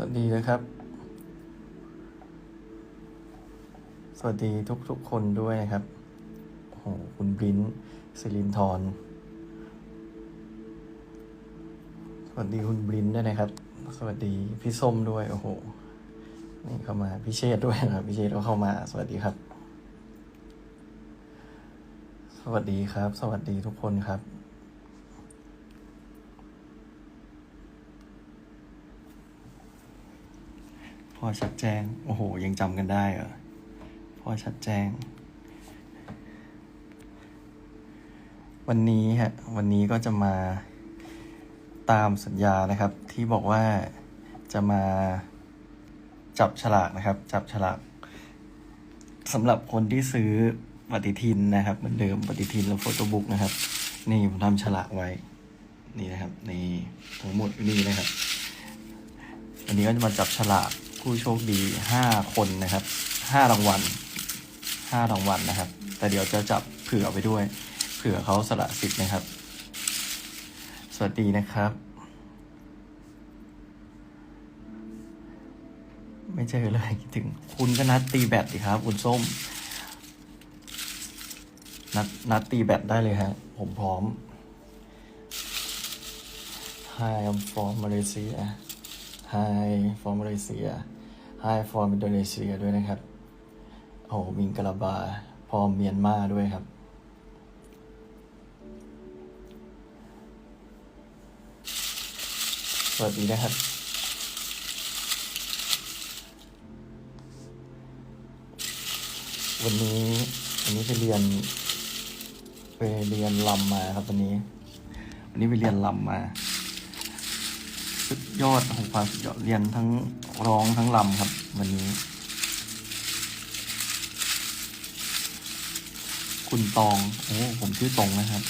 วัสดีนะครับ สวัสดีทุกทุกๆคนด้วยครับโอ้โหคุณบรินซ์สิรินทรสวัสดีคุณบรินซ์ด้วยนะครับ สวัสดีพี่ส้มด้วยโอ้โห นี่เข้ามาพี่เชษด้วยนะครับพี่เชษก็เข้ามา สวัสดีครับ สวัสดีครับ สวัสดีทุกคนครับ พ่อชัดแจ้ง โอ้โห ยังจำกันได้เหรอ พ่อชัดแจ้ง วันนี้ฮะ วันนี้ก็จะมาตามสัญญานะครับ ที่บอกว่าจะมาจับฉลากนะครับ จับฉลากสำหรับคนที่ซื้อปฏิทินนะครับ เหมือนเดิมปฏิทินและโฟโต้บุ๊กนะครับ นี่ผมทำฉลากไว้ นี่นะครับ นี่ทั้งหมดนี่นะครับ วันนี้ก็จะมาจับฉลาก ผู้โชคดีห้าคนนะครับห้ารางวัลห้ารางวัลนะครับ แต่เดี๋ยวจะจับเผื่อไปด้วย เผื่อเขาสละสิทธิ์นะครับ สวัสดีนะครับ ไม่เจอเลยคิดถึง คุณก็นัดตีแบตดิครับ คุณส้ม นัดนัดตีแบตได้เลยฮะ ผมพร้อม Hi I'm from Malaysia Hi from Malaysia Hi from Indonesia ด้วยนะครับ โอ้โหมิงกะลาบา พอมเมียนมาด้วยครับ สวัสดีนะครับ วันนี้วันนี้ไปเรียนไปเรียนลำมาครับวันนี้ วันนี้ไปเรียนลำมา สุดยอดของความสุดยอดเรียนทั้งร้องทั้งลำครับ วันนี้ คุณตอง โอ้ ผมชื่อตองนะครับ